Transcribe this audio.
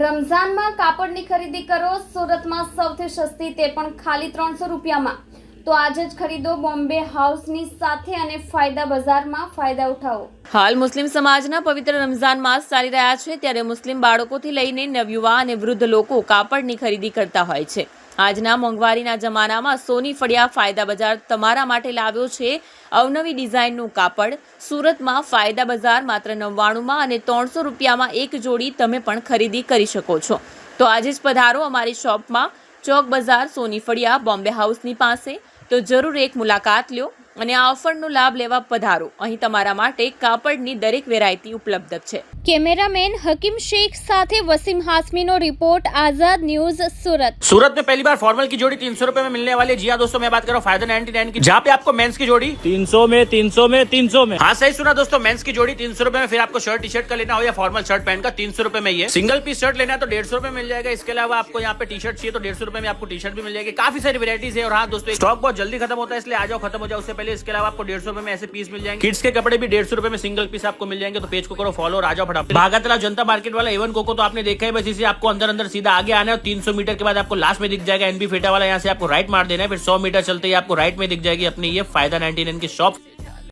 રમઝાનમાં કાપડની ખરીદી કરો સુરતમાં સૌથી સસ્તી તે પણ ખાલી ત્રણસો રૂપિયામાં તો આજે જ ખરીદો બોમ્બે હાઉસની સાથે અને ફાયદા બજારમાં ફાયદા ઉઠાવો હાલ મુસ્લિમ સમાજના પવિત્ર રમઝાન માસ ચાલી રહ્યા છે ત્યારે મુસ્લિમ બાળકોથી લઈને નવયુવા અને વૃદ્ધ લોકો કાપડની ખરીદી કરતા હોય છે આજના મોંઘવારીના જમાનામાં સોની ફળિયા ફાયદા બજાર તમારા માટે લાવ્યો છે અવનવી ડિઝાઇનનું કાપડ સુરતમાં ફાયદા બજાર માત્ર નવ્વાણુંમાં અને ત્રણસો રૂપિયામાં એક જોડી તમે પણ ખરીદી કરી શકો છો તો આજે જ પધારો અમારી શોપમાં ચોક બજાર સોની ફળિયા બોમ્બે હાઉસની પાસે તો જરૂર એક મુલાકાત લ્યો અને આ ઓફરનો લાભ લેવા પધારો અહીં તમારા માટે કાપડની દરેક વેરાયટી ઉપલબ્ધ છે કેમેરામેન હકીમ શેખ સાથે વસીમ હસ્મીનો રિપોર્ટ આઝાદ ન્યૂઝ સુરત સુરત મે પહેલી બાર ફોર્મલ કી જોડી 300 રૂપિયા મે મિલને વાલી હે જીયા દોસ્તો મે વાત કર રહા ફાઈટર 99 કી જહા પે આપકો મેન્સ કી જોડી 300 મે 300 મે 300 મે હા સહી સુના દોસ્તો મેન્સ કી જોડી 300 રૂપિયા મે ફિર આપકો શર્ટ ટી-શર્ટ કર લેના હોયા ફોર્મલ શર્ટ પેન્ટ કા 300 રૂપિયા મે હી હે સિંગલ પીસ શર્ટ લેના હે તો 150 રૂપિયા મે મિલ જાયેગા ઇસકે લિયે આપકો યહા પે ટી-શર્ટ ચી હે તો 150 રૂપિયા મે આપકો ટી-શર્ટ ભી મિલ જાયેગા કાફી સારી વેરાયટીસ હે ઓર હા દો पहले इसके अलावा आपको डेढ़ सौ रुपए में ऐसे पीस मिल जाएंगे किड्स के कपड़े भी डेढ़ सौ रुपए में सिंगल पीस आपको मिल जाएंगे तो पेज को करो फॉलो राजा आ जाओ जनता मार्केट वाला एवन कोको तो आपने देखा है बस इसे आपको अंदर अंदर सीधा आगे आना है और सौ मीटर के बाद आपको लास्ट में दिख जाएगा एनबी फेटा वाला यहाँ से आपको राइट मार देना है फिर सौ मीटर चलते ही आपको राइट में दिख जाएगी अपनी ये फायदा नाइनटी की शॉप